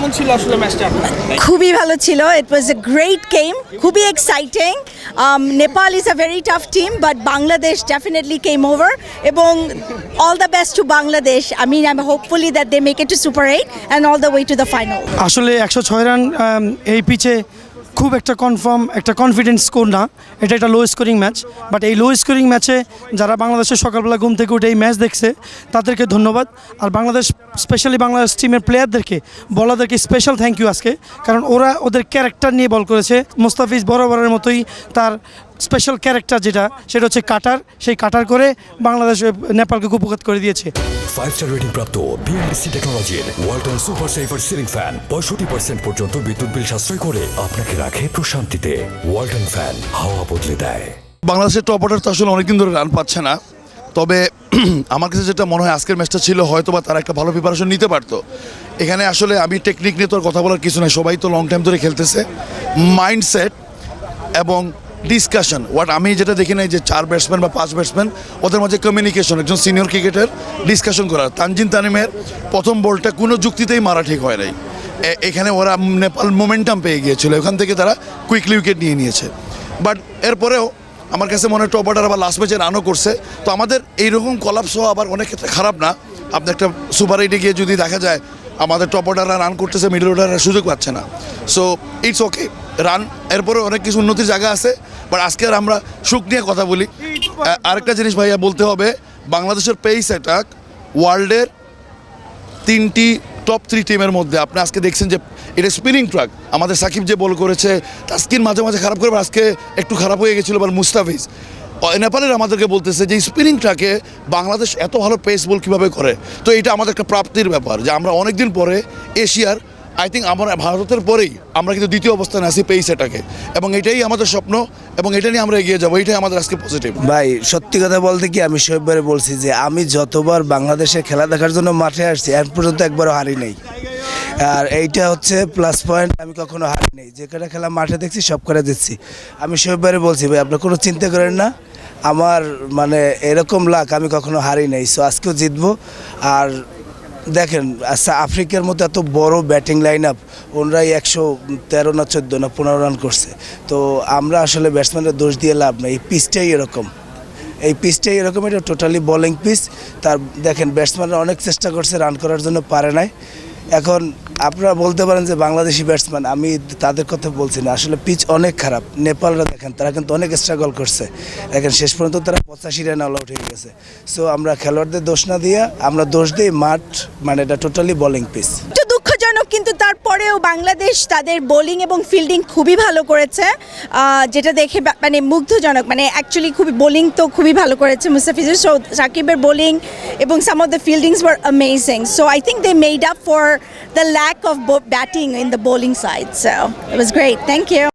কেমন ছিল আসলে ম্যাচটা খুবই ভালো ছিল। It was a great game খুবই exciting Nepal is a very tough team but Bangladesh definitely came over এবং all the best to Bangladesh I mean I am hopefully that they make it to super eight and all the way to the final আসলে একশো ছয় run এই পিচে খুব একটা confirm একটা confidence score না। এটা একটা লো স্কোরিং ম্যাচ বাট এই লো স্কোরিং ম্যাচে যারা বাংলাদেশের সকালবেলা ঘুম থেকে উঠে এই ম্যাচ দেখছে, তাদেরকে ধন্যবাদ। আর বাংলাদেশ স্পেশালি বাংলাদেশ টিমের প্লেয়ারদেরকে বলাদেরকে স্পেশাল থ্যাংক ইউ আজকে। কারণ ওরা ওদের ক্যারেক্টার নিয়ে বল করেছে। মুস্তাফিজ বরাবরের মতোই তার স্পেশাল ক্যারেক্টার যেটা সেটা হচ্ছে কাটার। সেই কাটার করে বাংলাদেশ নেপালকে কুপকাত করে দিয়েছে। ফাইভ স্টার রেটিং প্রাপ্ত বিএনডিসি টেকনোলজির Walton super saver ceiling fan পঁয়ষট্টি পার্সেন্ট পর্যন্ত বিদ্যুৎ বিল সাশ্রয় করে আপনাকে রাখে প্রশান্তিতে। ওয়ালটন ফ্যান হাওয়া বদলে দেয়। বাংলাদেশের টপ অর্ডার তো আসলে অনেকদিন ধরে রান পাচ্ছে না। তবে আমার কাছে যেটা মনে হয় আজকের ম্যাচটা ছিল হয়তো বা তারা একটা ভালো প্রিপারেশন নিতে পারতো। এখানে আসলে আমি টেকনিক নিয়ে তো আর কথা বলার কিছু নাই। সবাই তো লং টাইম ধরে খেলতেছে। মাইন্ডসেট এবং ডিসকাশন হোয়াট আমি যেটা দেখি নাই যে চার ব্যাটসম্যান বা পাঁচ ব্যাটসম্যান ওদের মাঝে কমিউনিকেশন একজন সিনিয়র ক্রিকেটার ডিসকাশন করা তানজিন তানিমের প্রথম বলটা কোনো যুক্তিতেই মারা ঠিক হয় নাই। এখানে ওরা নেপাল মোমেন্টাম পেয়ে গিয়েছিল। ওখান থেকে তারা কুইকলি উইকেট নিয়ে নিয়েছে। বাট এরপরেও আমার কাছে মনে হয় টপ অর্ডার আবার লাস্ট ম্যাচে রানও করছে। তো আমাদের এইরকম কলাপস হওয়া আবার অনেক ক্ষেত্রে খারাপ না। আপনি একটা সুপার এইটে গিয়ে যদি দেখা যায়, আমাদের টপ অর্ডাররা রান করতেছে মিডল অর্ডাররা সুযোগ পাচ্ছে না। সো ইটস ওকে রান এরপরে অনেক কিছু উন্নতির জায়গা আছে। বাট আজকে আর আমরা সুখ নিয়ে কথা বলি। আরেকটা জিনিস ভাইয়া বলতে হবে, বাংলাদেশের পেইস অ্যাটাক ওয়ার্ল্ডের তিনটি টপ থ্রি টিমের মধ্যে। আপনি আজকে দেখছেন যে এটা স্পিনিং ট্রাক আমাদের সাকিব যে বল করেছে তাস্কিন মাঝে মাঝে খারাপ করে আজকে একটু খারাপ হয়ে গেছিল বা মুস্তাফিজ। নেপালের আমাদেরকে বলতেছে যে স্পিনিং ট্রাকে বাংলাদেশ এত ভালো পেস বল কীভাবে করে? তো এটা আমাদের একটা প্রাপ্তির ব্যাপার যে আমরা অনেক দিন পরে এশিয়ার আই থিঙ্ক আমরা ভারতের পরেই আমরা কিন্তু দ্বিতীয় অবস্থানে আছি পেইস এটাকে। এবং এটাই আমাদের স্বপ্ন, এবং এটা নিয়ে আমরা এগিয়ে যাব, এটাই আমাদের আজকে পজিটিভ ভাই, সত্যি কথা বলতে কি আমি সববারে বলছি যে আমি যতবার বাংলাদেশে খেলা দেখার জন্য মাঠে আসছি, এখন পর্যন্ত একবারও হারি নেই। আর এইটা হচ্ছে প্লাস পয়েন্ট আমি কখনো হারি নেই। যে কটা খেলা মাঠে দেখছি, সব করে দিচ্ছি। আমি সববারে বলছি, ভাই আপনার কোনো চিন্তা করেন না। আমার মানে এরকম লাক আমি কখনো হারি নাই। সো আজকেও জিতবো, আর দেখেন আচ্ছা আফ্রিকার মতো এত বড় ব্যাটিং লাইন আপ ওনারাই একশো তেরো না চোদ্দ না পনেরো রান করছে। তো আমরা আসলে ব্যাটসম্যানের দোষ দিয়ে লাভ নেই। এই পিচটাই এরকম। এই পিচটাই এরকম, এটা টোটালি বোলিং পিচ তার, দেখেন ব্যাটসম্যানরা অনেক চেষ্টা করছে রান করার জন্য, পারে নাই। এখন আপনারা বলতে পারেন যে বাংলাদেশি ব্যাটসম্যান আমি তাদের কথা বলছি না। আসলে পিচ অনেক খারাপ। নেপালরা দেখেন, তারা কিন্তু অনেক স্ট্রাগল করছে। এখন শেষ পর্যন্ত তারা পঁচাশি রান অল আউট হয়ে গেছে। সো আমরা খেলোয়াড়দের দোষ না দিয়ে, আমরা দোষ দিই মাঠ মানে এটা টোটালি বোলিং পিচ একটু কিন্তু তারপরেও বাংলাদেশ তাদের বোলিং এবং ফিল্ডিং খুবই ভালো করেছে। যেটা দেখে মানে মুগ্ধজনক মানে অ্যাকচুয়ালি খুবই বোলিং তো খুবই ভালো করেছে মুস্তাফিজুর সো সাকিবের বোলিং এবং some of the fieldings were amazing so I think they made up for the lack of batting in the bowling side so it was great thank you